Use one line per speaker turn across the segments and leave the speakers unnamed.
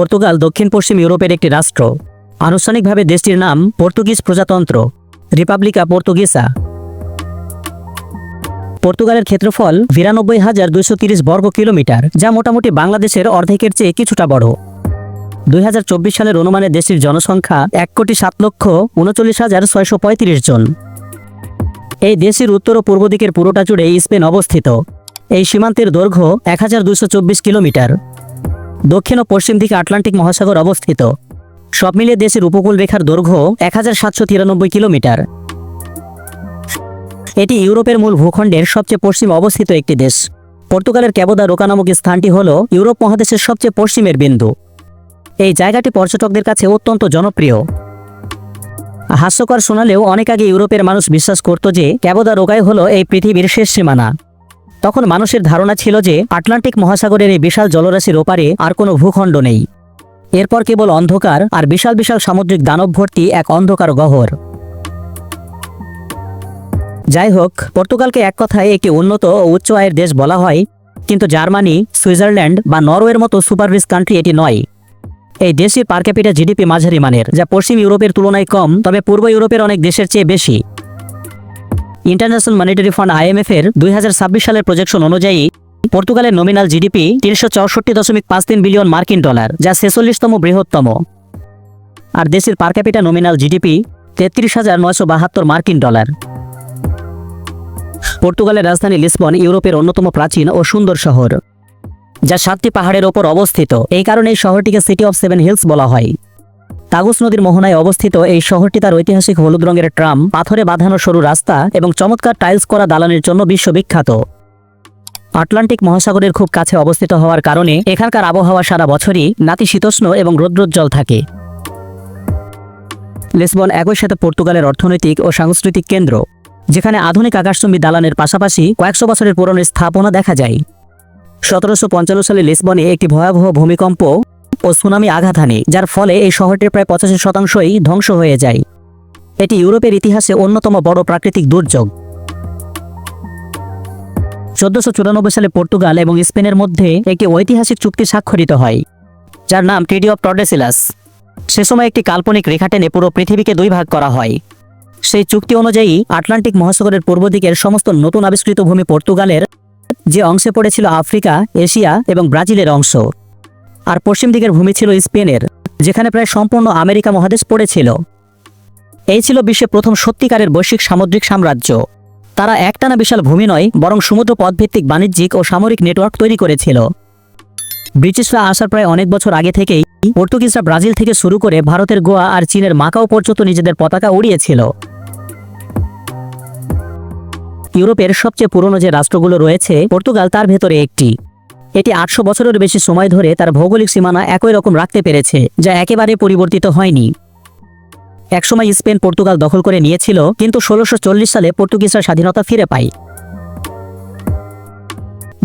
Portugal দক্ষিণ পশ্চিম ইউরোপের একটি রাষ্ট্র। আনুষ্ঠানিকভাবে দেশটির নাম পর্তুগিজ প্রজাতন্ত্র, রিপাবলিকা পর্তুগিসা পর্তুগালের ক্ষেত্রফল বিরানব্বই হাজার দুইশো তিরিশ বর্গ কিলোমিটার, যা মোটামুটি বাংলাদেশের অর্ধেকের চেয়ে কিছুটা বড়। দুই হাজার চব্বিশ সালের অনুমানে দেশটির জনসংখ্যা এক কোটি সাত লক্ষ উনচল্লিশ হাজার ছয়শো পঁয়ত্রিশ জন। এই দেশের উত্তর ও পূর্ব দিকের পুরোটা জুড়ে স্পেন অবস্থিত। এই সীমান্তের দৈর্ঘ্য এক হাজার দুইশো চব্বিশ কিলোমিটার। দক্ষিণ ও পশ্চিম দিকে আটলান্টিক মহাসাগর অবস্থিত। সব মিলিয়ে দেশের উপকূল রেখার দৈর্ঘ্য এক হাজার সাতশো তিরানব্বই কিলোমিটার। এটি ইউরোপের মূল ভূখণ্ডের সবচেয়ে পশ্চিম অবস্থিত একটি দেশ। পর্তুগালের ক্যাবোদা রোকা নামক স্থানটি হল ইউরোপ মহাদেশের সবচেয়ে পশ্চিমের বিন্দু। এই জায়গাটি পর্যটকদের কাছে অত্যন্ত জনপ্রিয়। হাস্যকর শোনালেও অনেক আগে ইউরোপের মানুষ বিশ্বাস করত যে ক্যাবোদা রোগাই হলো এই পৃথিবীর শেষ সীমানা। তখন মানুষের ধারণা ছিল যে আটলান্টিক মহাসাগরের এই বিশাল জলরাশির ওপারে আর কোনো ভূখণ্ড নেই। এরপর কেবল অন্ধকার আর বিশাল বিশাল সামুদ্রিক দানব ভর্তি এক অন্ধকার গহর যাই হোক, পর্তুগালকে এক কথায় একটি উন্নত ও উচ্চ আয়ের দেশ বলা হয়, কিন্তু জার্মানি, সুইজারল্যান্ড বা নরওয়ের মতো সুপার রিচ কান্ট্রি এটি নয়। এই দেশটির পার ক্যাপিটা জিডিপি মাঝারি মানের, যা পশ্চিম ইউরোপের তুলনায় কম, তবে পূর্ব ইউরোপের অনেক দেশের চেয়ে বেশি। ইন্টারন্যাশনাল মনিটারি ফান্ড আইএমএফ এর দুই হাজার ছাব্বিশ সালের প্রজেকশন অনুযায়ী পর্তুগালের নমিনাল জিডিপি তিনশো চৌষট্টি দশমিক পাঁচ তিন বিলিয়ন মার্কিন ডলার যা ছেচল্লিশতম বৃহত্তম। আর দেশের পার ক্যাপিটা নমিনাল জিডিপি তেত্রিশ হাজার নয়শো বাহাত্তর মার্কিন ডলার পর্তুগালের রাজধানী লিসবন ইউরোপের অন্যতম প্রাচীন ও সুন্দর শহর, যা সাতটি পাহাড়ের ওপর অবস্থিত। এই কারণে এই শহরটিকে সিটি অফ সেভেন হিলস বলা হয়। তাগুস নদীর মোহনায় অবস্থিত এই শহরটি তার ঐতিহাসিক হলুদ রঙের ট্রাম, পাথরে বাঁধানো সরু রাস্তা এবং চমৎকার টাইলস করা দালানের জন্য বিশ্ববিখ্যাত। আটলান্টিক মহাসাগরের খুব কাছে অবস্থিত হওয়ার কারণে এখানকার আবহাওয়া সারা বছরই নাতিশীতোষ্ণ এবং রৌদ্রোজ্জ্বল থাকে। লিসবন একই সাথে পর্তুগালের অর্থনৈতিক ও সাংস্কৃতিক কেন্দ্র, যেখানে আধুনিক আকাশচুম্বী দালানের পাশাপাশি কয়েকশো বছরের পুরনো স্থাপনা দেখা যায়। সতেরোশো পঞ্চান্ন সালে লিসবনে একটি ভয়াবহ ভূমিকম্প ও সুনামি আঘাত হানে, যার ফলে এই শহরটির প্রায় পঁচাশি শতাংশই ধ্বংস হয়ে যায়। এটি ইউরোপের ইতিহাসে অন্যতম বড় প্রাকৃতিক দুর্যোগ। চোদ্দশো চুরানব্বই সালে পর্তুগাল এবং স্পেনের মধ্যে একটি ঐতিহাসিক চুক্তি স্বাক্ষরিত হয়, যার নাম ট্রিটি অফ টর্ডেসিলাস। সে সময় একটি কাল্পনিক রেখা টেনে পুরো পৃথিবীকে দুই ভাগ করা হয়। সেই চুক্তি অনুযায়ী আটলান্টিক মহাসাগরের পূর্ব দিকের সমস্ত নতুন আবিষ্কৃত ভূমি পর্তুগালের যে অংশে পড়েছিল আফ্রিকা, এশিয়া এবং ব্রাজিলের অংশ। আর পশ্চিম দিকের ভূমি ছিল স্পেনের, যেখানে প্রায় সম্পূর্ণ আমেরিকা মহাদেশ পড়েছিল। এই ছিল বিশ্বে প্রথম সত্যিকারের বৈশ্বিক সামুদ্রিক সাম্রাজ্য। তারা একটানা বিশাল ভূমি নয়, বরং সমুদ্র পথভিত্তিক বাণিজ্যিক ও সামরিক নেটওয়ার্ক তৈরি করেছিল। ব্রিটিশরা আসার প্রায় অনেক বছর আগে থেকেই পর্তুগিজরা ব্রাজিল থেকে শুরু করে ভারতের গোয়া আর চীনের মাকাও পর্যন্ত নিজেদের পতাকা উড়িয়েছিল। ইউরোপের সবচেয়ে পুরনো যে রাষ্ট্রগুলো রয়েছে, পর্তুগাল তার ভেতরে একটি। এটি আটশো বছরের বেশি সময় ধরে তার ভৌগোলিক সীমানা একই রকম রাখতে পেরেছে, যা একেবারে পরিবর্তিত হয়নি। একসময় স্পেন পর্তুগাল দখল করে নিয়েছিল, কিন্তু ষোলোশো সালে পর্তুগিজরা স্বাধীনতা ফিরে পায়।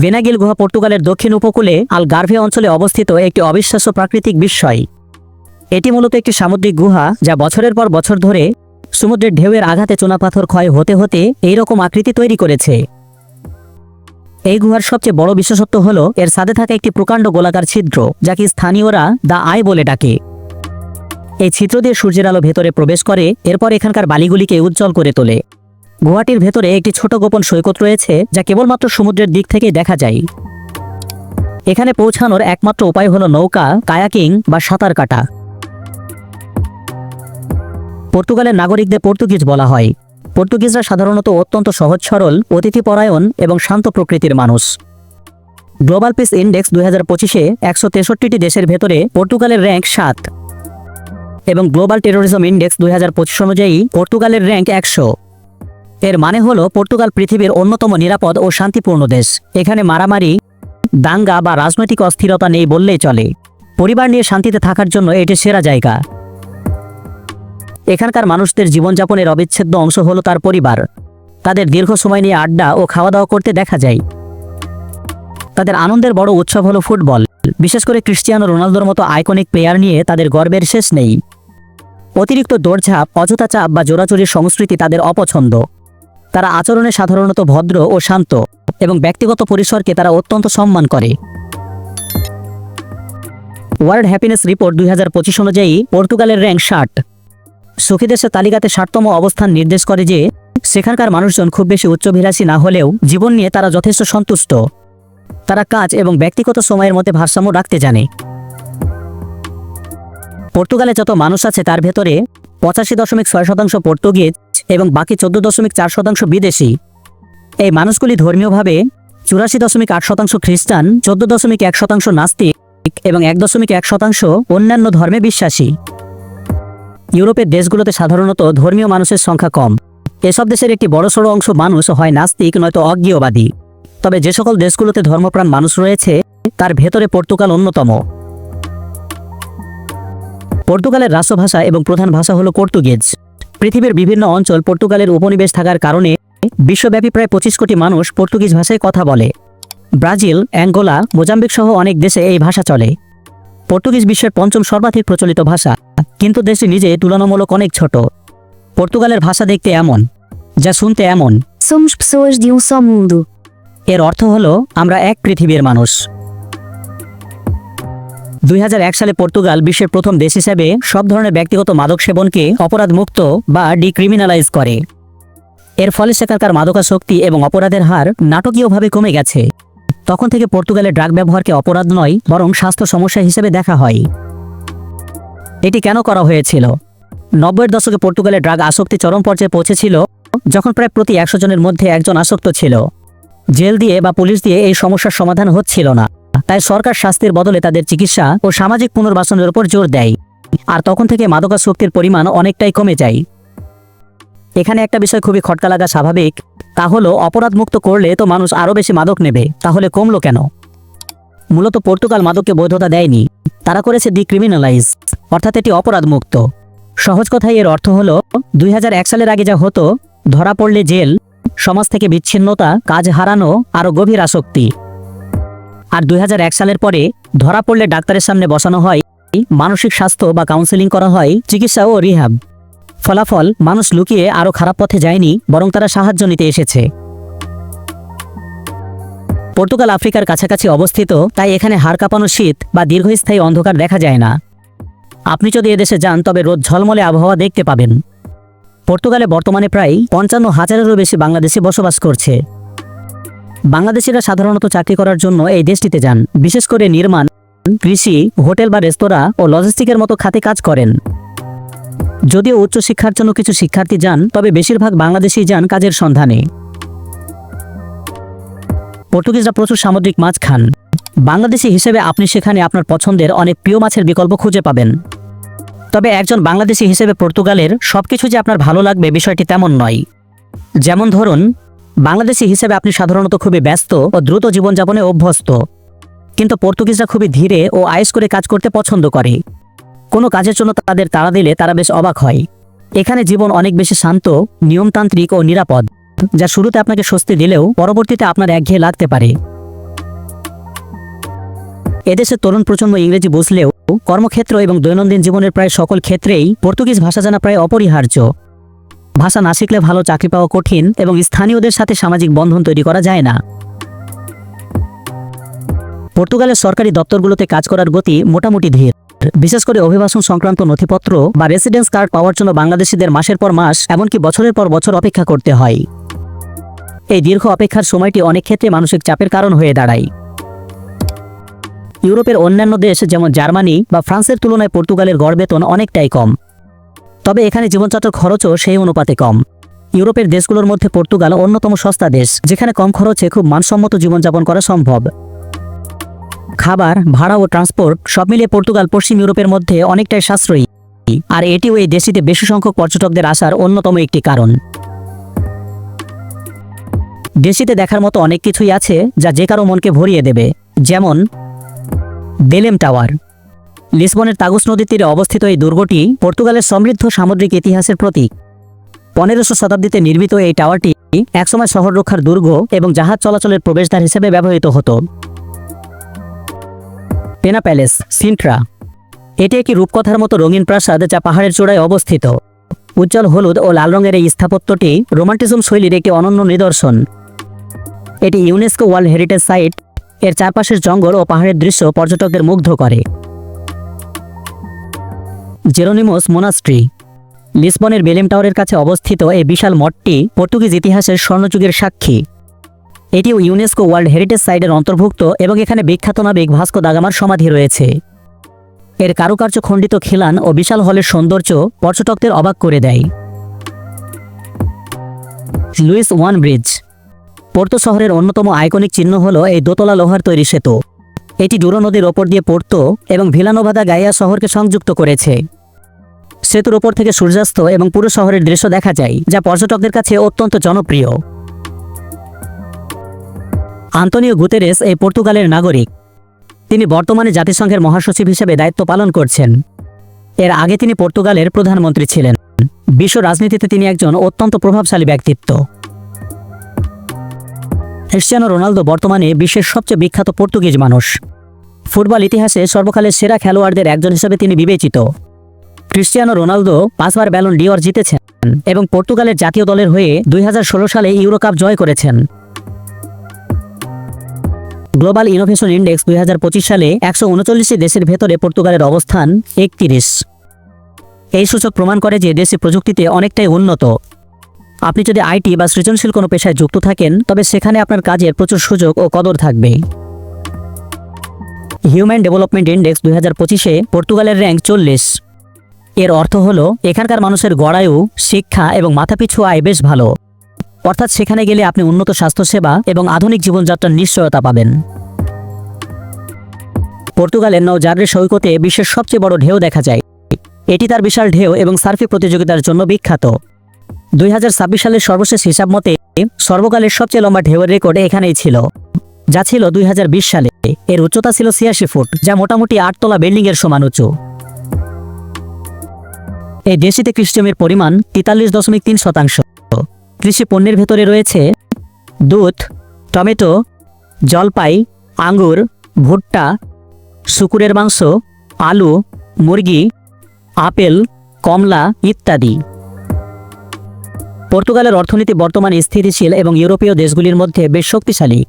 ভেনাগিল গুহা পর্তুগালের দক্ষিণ উপকূলে আল গার্ভে অঞ্চলে অবস্থিত একটি অবিশ্বাস্য প্রাকৃতিক বিস্ময়। এটি মূলত একটি সামুদ্রিক গুহা, যা বছরের পর বছর ধরে সমুদ্রের ঢেউয়ের আঘাতে চুনাপাথর ক্ষয় হতে হতে এই রকম আকৃতি তৈরি করেছে। এই গুহার সবচেয়ে বড় বিশেষত্ব হল, এর সাথে থাকা একটি প্রকাণ্ড গোলাকার ছিদ্র, যাকে স্থানীয়রা দা আয় বলে ডাকে। এই ছিদ্র দিয়ে সূর্যের আলো ভেতরে প্রবেশ করে, এরপর এখানকার বালিগুলিকে উজ্জ্বল করে তোলে। গুহাটির ভেতরে একটি ছোট গোপন সৈকত রয়েছে, যা কেবলমাত্র সমুদ্রের দিক থেকে দেখা যায়। এখানে পৌঁছানোর একমাত্র উপায় হলো নৌকা, কায়াকিং বা সাঁতার কাটা। পর্তুগালের নাগরিকদের পর্তুগিজ বলা হয়। পর্তুগিজরা সাধারণত অত্যন্ত সহজ, সরল, অতিথিপরায়ণ এবং শান্ত প্রকৃতির মানুষ। গ্লোবাল পিস ইন্ডেক্স দুই হাজার পঁচিশে একশো তেষট্টিটি দেশের ভেতরে পর্তুগালের র্যাঙ্ক সাত। এবং গ্লোবাল টেরোরিজম ইন্ডেক্স দুই হাজার পঁচিশ অনুযায়ী পর্তুগালের র্যাঙ্ক একশো। এর মানে হল পর্তুগাল পৃথিবীর অন্যতম নিরাপদ ও শান্তিপূর্ণ দেশ। এখানে মারামারি, দাঙ্গা বা রাজনৈতিক অস্থিরতা নেই বললেই চলে। পরিবার নিয়ে শান্তিতে থাকার জন্য এটি সেরা জায়গা। এখানকার মানুষদের জীবনযাপনের অবিচ্ছেদ্য অংশ হলো তার পরিবার। তাদের দীর্ঘ সময় নিয়ে আড্ডা ও খাওয়া দাওয়া করতে দেখা যায়। তাদের আনন্দের বড় উৎসব হলো ফুটবল। বিশেষ করে ক্রিস্টিয়ানো রোনালদোর মতো আইকনিক প্লেয়ার নিয়ে তাদের গর্বের শেষ নেই। অতিরিক্ত দৌড়ঝাঁপ, অযথা চাপ বা জোরাচুরির সংস্কৃতি তাদের অপছন্দ। তারা আচরণে সাধারণত ভদ্র ও শান্ত এবং ব্যক্তিগত পরিসরকে তারা অত্যন্ত সম্মান করে। ওয়ার্ল্ড হ্যাপিনেস রিপোর্ট দুই হাজার পঁচিশ অনুযায়ী পর্তুগালের র্যাঙ্ক ষাট। সুখী দেশের তালিকাতে ষাটতম অবস্থান নির্দেশ করে যে, সেখানকার মানুষজন খুব বেশি উচ্চভিলাষী না হলেও জীবন নিয়ে তারা যথেষ্ট সন্তুষ্ট। তারা কাজ এবং ব্যক্তিগত সময়ের মধ্যে ভারসাম্য রাখতে জানে। পর্তুগালে যত মানুষ আছে তার ভেতরে পঁচাশি দশমিক ছয় শতাংশ পর্তুগিজ এবং বাকি চোদ্দ দশমিক চার শতাংশ বিদেশি। এই মানুষগুলি ধর্মীয়ভাবে চুরাশি দশমিক আট শতাংশ খ্রিস্টান, চোদ্দ দশমিক এক শতাংশ নাস্তিক এবং এক দশমিক এক শতাংশ অন্যান্য ধর্মে বিশ্বাসী। ইউরোপের দেশগুলোতে সাধারণত ধর্মীয় মানুষের সংখ্যা কম। এসব দেশের একটি বড়সড় অংশ মানুষ হয় নাস্তিক, নয়তো অজ্ঞেয়বাদী। তবে যে সকল দেশগুলোতে ধর্মপ্রাণ মানুষ রয়েছে, তার ভেতরে পর্তুগাল অন্যতম। পর্তুগালের রাষ্ট্রভাষা এবং প্রধান ভাষা হল পর্তুগিজ। পৃথিবীর বিভিন্ন অঞ্চল পর্তুগালের উপনিবেশ থাকার কারণে বিশ্বব্যাপী প্রায় পঁচিশ কোটি মানুষ পর্তুগিজ ভাষায় কথা বলে। ব্রাজিল, অ্যাঙ্গোলা মোজাম্বিক সহ অনেক দেশে এই ভাষা চলে। পর্তুগিজ বিশ্বের পঞ্চম সর্বাধিক প্রচলিত ভাষা কিন্তু দেশটি নিজে তুলনামূলক অনেক ছোট। পর্তুগালের ভাষা দেখতে এমন যা শুনতে এমন।
Somos pessoas de um só mundo.
এর অর্থ হলো আমরা এক পৃথিবীর মানুষ। দুই হাজার এক সালে পর্তুগাল বিশ্বের প্রথম দেশ হিসেবে সব ধরনের ব্যক্তিগত মাদক সেবনকে অপরাধমুক্ত বা ডিক্রিমিনালাইজ করে। এর ফলে সেখানকার মাদকাসক্তি এবং অপরাধের হার নাটকীয়ভাবে কমে গেছে। তখন থেকে পর্তুগালে ড্রাগ ব্যবহারকে অপরাধ নয়, বরং স্বাস্থ্য সমস্যা হিসেবে দেখা হয়। এটি কেন করা হয়েছিল? নব্বইয়ের দশকে পর্তুগালে ড্রাগ আসক্তি চরম পর্যায়ে পৌঁছেছিল, যখন প্রায় প্রতি একশো জনের মধ্যে একজন আসক্ত ছিল। জেল দিয়ে বা পুলিশ দিয়ে এই সমস্যার সমাধান হচ্ছিল না। তাই সরকার শাস্তির বদলে তাদের চিকিৎসা ও সামাজিক পুনর্বাসনের উপর জোর দেয়। আর তখন থেকে মাদকাসক্তির পরিমাণ অনেকটাই কমে যায়। এখানে একটা বিষয় খুবই খটকা লাগা স্বাভাবিক তা হলো অপরাধ মুক্ত করলে তো মানুষ আরও বেশি মাদক নেবে। তাহলে কমলো কেন? মূলত পর্তুগাল মাদককে বৈধতা দেয়নি। তারা করেছে ডিক্রিমিনালাইজ অর্থাৎ এটি অপরাধ মুক্ত সহজ কথায় এর অর্থ হলো, দুই সালের আগে যা হতো, ধরা পড়লে জেল, সমাজ থেকে বিচ্ছিন্নতা, কাজ হারানো আরও গভীর আসক্তি। আর দুই হাজার এক সালের পরে ধরা পড়লে ডাক্তারের সামনে বসানো হয়, মানসিক স্বাস্থ্য বা কাউন্সেলিং করা হয়, চিকিৎসা ও রিহাব ফলাফল মানুষ লুকিয়ে আরও খারাপ পথে যায়নি, বরং তারা সাহায্য নিতে এসেছে। পর্তুগাল আফ্রিকার কাছাকাছি অবস্থিত, তাই এখানে হাড় কাঁপানো শীত বা দীর্ঘস্থায়ী অন্ধকার দেখা যায় না। আপনি যদি এদেশে যান, তবে রোদ ঝলমলে আবহাওয়া দেখতে পাবেন। পর্তুগালে বর্তমানে প্রায় পঞ্চান্ন হাজারেরও বেশি বাংলাদেশি বসবাস করছে। বাংলাদেশিরা সাধারণত চাকরি করার জন্য এই দেশটিতে যান, বিশেষ করে নির্মাণ, কৃষি, হোটেল বা রেস্তোরাঁ ও লজিস্টিকের মতো খাতে কাজ করেন। যদিও উচ্চশিক্ষার জন্য কিছু শিক্ষার্থী যান, তবে বেশিরভাগ বাংলাদেশি যান কাজের সন্ধানে। পর্তুগিজরা প্রচুর সামুদ্রিক মাছ খান। বাংলাদেশি হিসেবে আপনি সেখানে আপনার পছন্দের অনেক প্রিয় মাছের বিকল্প খুঁজে পাবেন। তবে একজন বাংলাদেশি হিসেবে পর্তুগালের সবকিছু যে আপনার ভালো লাগবে বিষয়টি তেমন নয়। যেমন ধরুন, বাংলাদেশি হিসেবে আপনি সাধারণত খুবই ব্যস্ত ও দ্রুত জীবনযাপনে অভ্যস্ত। কিন্তু পর্তুগিজরা খুবই ধীরে ও আয়েস করে কাজ করতে পছন্দ করে। কোনো কাজের জন্য তাদের তাড়া দিলে তারা বেশ অবাক হয়। এখানে জীবন অনেক বেশি শান্ত, নিয়মতান্ত্রিক ও নিরাপদ, যা শুরুতে আপনাকে স্বস্তি দিলেও পরবর্তীতে আপনার একঘেয়ে লাগতে পারে। এদেশের তরুণ প্রজন্ম ইংরেজি বুঝলেও কর্মক্ষেত্র এবং দৈনন্দিন জীবনের প্রায় সকল ক্ষেত্রেই পর্তুগিজ ভাষা জানা প্রায় অপরিহার্য। ভাষা না শিখলে ভালো চাকরি পাওয়া কঠিন এবং স্থানীয়দের সাথে সামাজিক বন্ধন তৈরি করা যায় না। পর্তুগালের সরকারি দপ্তরগুলোতে কাজ করার গতি মোটামুটি ধীর। বিশেষ করে অভিবাসন সংক্রান্ত নথিপত্র বা রেসিডেন্স কার্ড পাওয়ার জন্য বাংলাদেশিদের মাসের পর মাস এমনকি বছরের পর বছর অপেক্ষা করতে হয়। এই দীর্ঘ অপেক্ষার সময়টি অনেক ক্ষেত্রে মানসিক চাপের কারণ হয়ে দাঁড়ায়। ইউরোপের অন্যান্য দেশ যেমন জার্মানি বা ফ্রান্সের তুলনায় পর্তুগালের গড় বেতন অনেকটাই কম। তবে এখানে জীবনযাত্রার খরচও সেই অনুপাতে কম। ইউরোপের দেশগুলোর মধ্যে পর্তুগাল অন্যতম সস্তা দেশ, যেখানে কম খরচে খুব মানসম্মত জীবনযাপন করা সম্ভব। খাবার, ভাড়া ও ট্রান্সপোর্ট সব মিলিয়ে পর্তুগাল পশ্চিম ইউরোপের মধ্যে অনেকটাই সাশ্রয়ী। আর এটিও এই দেশটিতে বেশি সংখ্যক পর্যটকদের আসার অন্যতম একটি কারণ। দেশটিতে দেখার মতো অনেক কিছুই আছে যা যে কারও মনকে ভরিয়ে দেবে, যেমন বেলেম টাওয়ার। লিসবনের তাগুস নদীর তীরে অবস্থিত এই দুর্গটি পর্তুগালের সমৃদ্ধ সামুদ্রিক ইতিহাসের প্রতীক। পনেরোশো শতাব্দীতে নির্মিত এই টাওয়ারটি একসময় শহর রক্ষার দুর্গ এবং জাহাজ চলাচলের প্রবেশদ্বার হিসেবে ব্যবহৃত হতো। Pena Palace, Sintra. এটি একটি রূপকথার মতো রঙিন প্রাসাদ যা পাহাড়ের চূড়ায় অবস্থিত। উজ্জ্বল হলুদ ও লাল রঙের এই স্থাপত্যটি রোমান্টিজম শৈলীর একটি অনন্য নিদর্শন। এটি ইউনেস্কো ওয়ার্ল্ড হেরিটেজ সাইট এর চারপাশের জঙ্গল ও পাহাড়ের দৃশ্য পর্যটকদের মুগ্ধ করে। জেরোনিমোস মোনাস্ট্রি। লিসবনের বেলেম টাওয়ারের কাছে অবস্থিত এই বিশাল মঠটি পর্তুগিজ ইতিহাসের স্বর্ণযুগের সাক্ষী। এটিও ইউনেস্কো ওয়ার্ল্ড হেরিটেজ সাইটের অন্তর্ভুক্ত এবং এখানে বিখ্যাত নাবিক ভাস্কো দাগামার সমাধি রয়েছে। এর কারুকার্য খণ্ডিত খিলান ও বিশাল হলের সৌন্দর্য পর্যটকদের অবাক করে দেয়। Luis one bridge. পোর্তো শহরের অন্যতম আইকনিক চিহ্ন হল এই দোতলা লোহার তৈরি সেতু। এটি ডুরো নদীর ওপর দিয়ে পোর্তো এবং ভিলানোভাদা গাইয়া শহরকে সংযুক্ত করেছে। সেতুর ওপর থেকে সূর্যাস্ত এবং পুরো শহরের দৃশ্য দেখা যায়, যা পর্যটকদের কাছে অত্যন্ত জনপ্রিয়। আন্তনিও গুতেরেস এই পর্তুগালের নাগরিক। তিনি বর্তমানে জাতিসংঘের মহাসচিব হিসেবে দায়িত্ব পালন করছেন। এর আগে তিনি পর্তুগালের প্রধানমন্ত্রী ছিলেন। বিশ্ব রাজনীতিতে তিনি একজন অত্যন্ত প্রভাবশালী ব্যক্তিত্ব। ক্রিশ্চিয়ানো রোনালদো বর্তমানে বিশ্বের সবচেয়ে বিখ্যাত পর্তুগিজ মানুষ। ফুটবল ইতিহাসে সর্বকালের সেরা খেলোয়াড়দের একজন হিসেবে তিনি বিবেচিত। ক্রিশ্চিয়ানো রোনালদো পাঁচবার ব্যালন ডিওর জিতেছেন এবং পর্তুগালের জাতীয় দলের হয়ে দুই হাজার ষোলো সালে ইউরো কাপ জয় করেছেন। গ্লোবাল ইনোভেশন ইন্ডেক্স দু হাজার পঁচিশ সালে একশো দেশের ভেতরে পর্তুগালের অবস্থান একত্রিশ। এই সূচক প্রমাণ করে যে দেশে প্রযুক্তিতে অনেকটাই উন্নত। আপনি যদি আইটি বা সৃজনশীল কোনো পেশায় যুক্ত থাকেন, তবে সেখানে আপনার কাজের প্রচুর সুযোগ ও কদর থাকবে। হিউম্যান ডেভেলপমেন্ট ইন্ডেক্স দুই হাজার পঁচিশে পর্তুগালের র্যাঙ্ক চল্লিশ। এর অর্থ হল, এখানকার মানুষের গড়ায়ু, শিক্ষা এবং মাথাপিছু আয় বেশ ভালো। অর্থাৎ সেখানে গেলে আপনি উন্নত স্বাস্থ্যসেবা এবং আধুনিক জীবনযাত্রার নিশ্চয়তা পাবেন। পর্তুগালের নৌজারের সৈকতে বিশ্বের সবচেয়ে বড় ঢেউ দেখা যায়। এটি তার বিশাল ঢেউ এবং সার্ফি প্রতিযোগিতার জন্য বিখ্যাত। দুই হাজার ছাব্বিশ সালের সর্বশেষ হিসাব মতে, সর্বকালের সবচেয়ে লম্বা ঢেউয়ের রেকর্ড এখানেই ছিল, যা ছিল দুই হাজার বিশ সালে। এর উচ্চতা ছিল ছিয়াশি ফুট, যা মোটামুটি আটতলা বিল্ডিং এর সমান উঁচু। এই দেশটিতে কৃষিজমির পরিমাণ তেতাল্লিশ দশমিক তিন শতাংশ। কৃষি পণ্যের ভেতরে রয়েছে দুধ, টমেটো, জলপাই, আঙ্গুর, ভুট্টা, শুকুরের মাংস, আলু, মুরগি, আপেল, কমলা ইত্যাদি। পর্তুগালের অর্থনীতি বর্তমানে স্থিতিশীল এবং ইউরোপীয় দেশগুলির মধ্যে বেশ শক্তিশালী।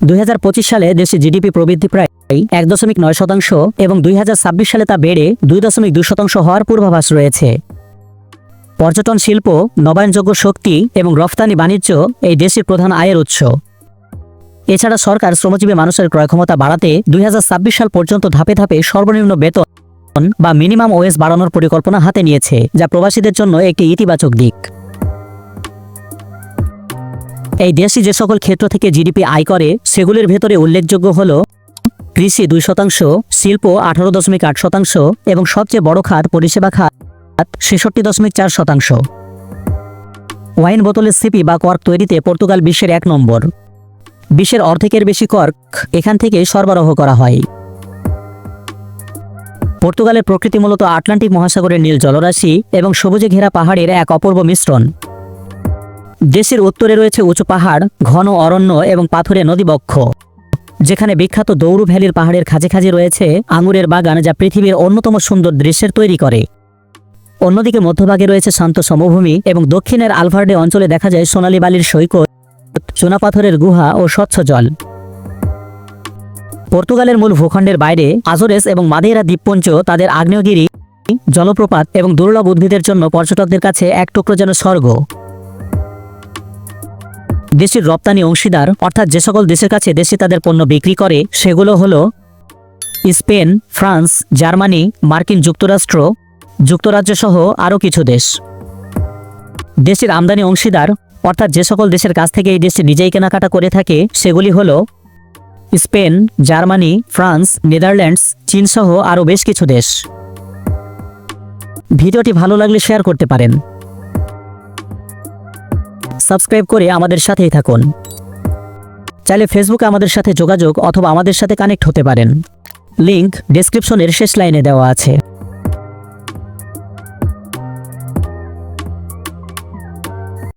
দুই হাজার পঁচিশ সালে দেশে জিডিপি প্রবৃদ্ধি প্রায় এক দশমিক নয় শতাংশ এবং দুই হাজার ছাব্বিশ সালে তা বেড়ে দুই দশমিক দুই শতাংশ হওয়ার পূর্বাভাস রয়েছে। পর্যটন শিল্প, নবায়নযোগ্য শক্তি এবং রফতানি বাণিজ্য এই দেশের প্রধান আয়ের উৎস। এছাড়া সরকার শ্রমজীবী মানুষের ক্রয় ক্ষমতা বাড়াতে দুই হাজার ছাব্বিশ সাল পর্যন্ত ধাপে ধাপে সর্বনিম্ন বেতন বা মিনিমাম ওয়েজ বাড়ানোর পরিকল্পনা হাতে নিয়েছে, যা প্রবাসীদের জন্য একটি ইতিবাচক দিক। এই দেশটি যে সকল ক্ষেত্র থেকে জিডিপি আয় করে, সেগুলির ভেতরে উল্লেখযোগ্য হল কৃষি দুই শতাংশ, শিল্প আঠারো দশমিক আট শতাংশ এবং সবচেয়ে বড় খাত পরিষেবা খাত ছেষট্টি দশমিক চার শতাংশ। ওয়াইন বোতলের সিপি বা কর্ক তৈরিতে পর্তুগাল বিশ্বের এক নম্বর। বিশ্বের অর্ধেকের বেশি কর্ক এখান থেকে সরবরাহ করা হয়। পর্তুগালের প্রকৃতি মূলত আটলান্টিক মহাসাগরের নীল জলরাশি এবং সবুজে ঘেরা পাহাড়ের এক অপূর্ব মিশ্রণ। দেশের উত্তরে রয়েছে উঁচু পাহাড়, ঘন অরণ্য এবং পাথুরে নদীবক্ষ। যেখানে বিখ্যাত দৌড়ু ভ্যালির পাহাড়ের খাজে খাজে রয়েছে আঙুরের বাগান যা পৃথিবীর অন্যতম সুন্দর দৃশ্যের তৈরি করে। অন্যদিকে মধ্যভাগে রয়েছে শান্ত সমভূমি এবং দক্ষিণের আলভার্ডে অঞ্চলে দেখা যায় সোনালী বালির সৈকত চুনাপাথরের গুহা ও স্বচ্ছ জল। পর্তুগালের মূল ভূখণ্ডের বাইরে আজোরেস এবং মাদেরা দ্বীপপুঞ্জ তাদের আগ্নেয়গিরি, জলপ্রপাত এবং দুর্লভ উদ্ভিদের জন্য পর্যটকদের কাছে এক টুকরো যেন স্বর্গ। দেশের রপ্তানি অংশীদার, অর্থাৎ যে সকল দেশের কাছে দেশে তাদের পণ্য বিক্রি করে, সেগুলো হলো স্পেন, ফ্রান্স, জার্মানি, মার্কিন যুক্তরাষ্ট্র যুক্তরাজ্য সহ আরও কিছু দেশ। দেশের আমদানি অংশীদার, অর্থাৎ যে সকল দেশের কাছ থেকে এই দেশটি নিজেই কেনাকাটা করে থাকে, সেগুলি হল স্পেন, জার্মানি, ফ্রান্স, নেদারল্যান্ডস চীন সহ আরও বেশ কিছু দেশ। ভিডিওটি ভালো লাগলে শেয়ার করতে পারেন। সাবস্ক্রাইব করে আমাদের সাথেই থাকুন। চাইলে ফেসবুকে আমাদের সাথে যোগাযোগ অথবা আমাদের সাথে কানেক্ট হতে পারেন। লিংক ডেসক্রিপশনের শেষ লাইনে দেওয়া আছে।